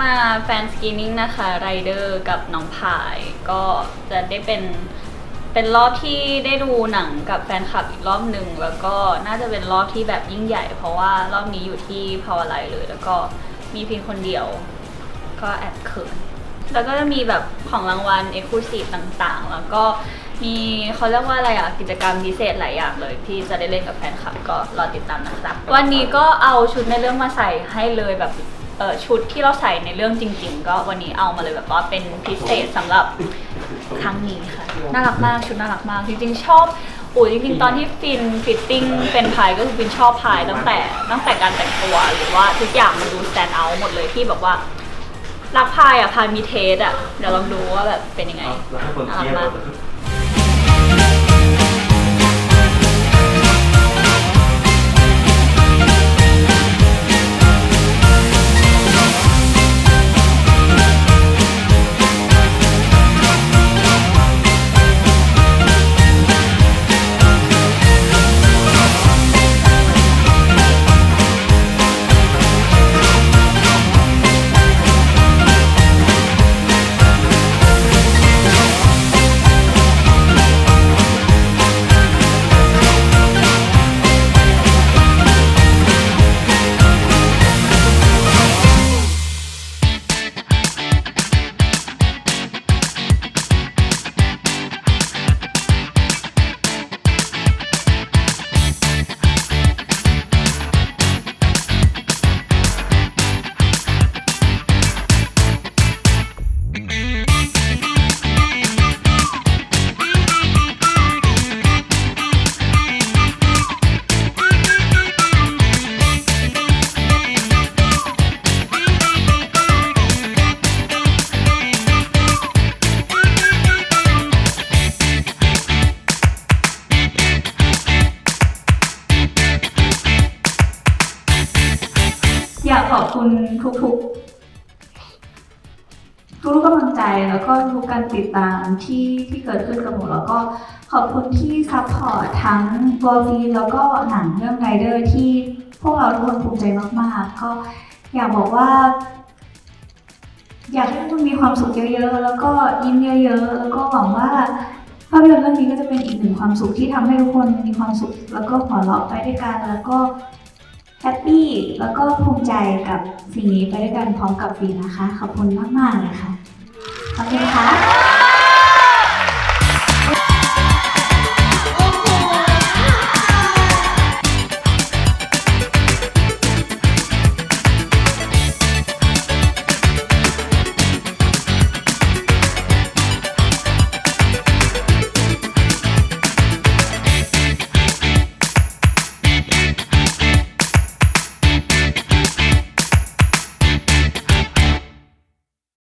Beginning นะคะไรเดอร์กับน้องพายก็จะได้เป็นเป็นรอบที่ได้ดูหนังกับแฟนคลับอีกรอบหนึ่งแล้วก็น่าจะเป็นรอบที่แบบยิ่งใหญ่ เพราะว่ารอบนี้อยู่ที่พาวไลเลย แล้วก็มีเพียงคนเดียว ก็แอบเขินแล้วก็จะมีแบบของรางวัลเอ็กซ์คลูซีฟต่างๆ แล้วก็มีเขาเรียกว่าอะไรอะกิจกรรมพิเศษหลายอย่างเลยที่จะได้เล่นกับแฟนคลับก็รอติดตามนะครับวันนี้ก็เอาชุดในเรื่องมาใส่ให้เลยแบบ ออชุดที่เราใส่ในเรื่องจริง ๆ ก็วันนี้เอามาเลยแบบว่าเป็นพิเศษสำหรับครั้งนี้ค่ะ น่ารักมากชุดน่ารักมาก จริงๆ ชอบโอ้ยจริงๆ ตอนที่ฟินฟิตติ้งเป็นพายก็คือฟินชอบพายตั้งแต่ตั้งแต่การแต่งตัวหรือว่าทุกอย่างมันดู stand out หมดเลยที่แบบว่ารักพายอะพายมีเทสอะเดี๋ยวลองดูว่าแบบเป็นยังไงแล้วให้คนน่ารัเทีกยบมาก ขอบคุณทุกๆ ทุกๆกำลังใจแล้วก็ทุกการติดตามที่ที่เกิดขึ้นกับหนูแล้วก็ขอบคุณที่ซัพพอร์ตทั้งบอฟีแล้วก็หนังเรื่องไรเดอร์ที่พวกเราทุกคนภูมิใจมากๆ ก็อยากบอกว่า อยากให้ทุกคนมีความสุขเยอะๆ แล้วก็ยิ้มเยอะๆ แล้วก็หวังว่าภาพยนตร์เรื่องนี้ก็จะเป็นอีกหนึ่งความสุขที่ทำให้ทุกคนมีความสุข แล้วก็หัวเราะไปด้วยกันแล้วก็ แฮปปี้แล้วก็ภูมิใจกับสิ่งนี้ไปด้วยกันพร้อมกับฟีนะคะ ขอบคุณมาก ๆ เลยค่ะ ขอบคุณค่ะ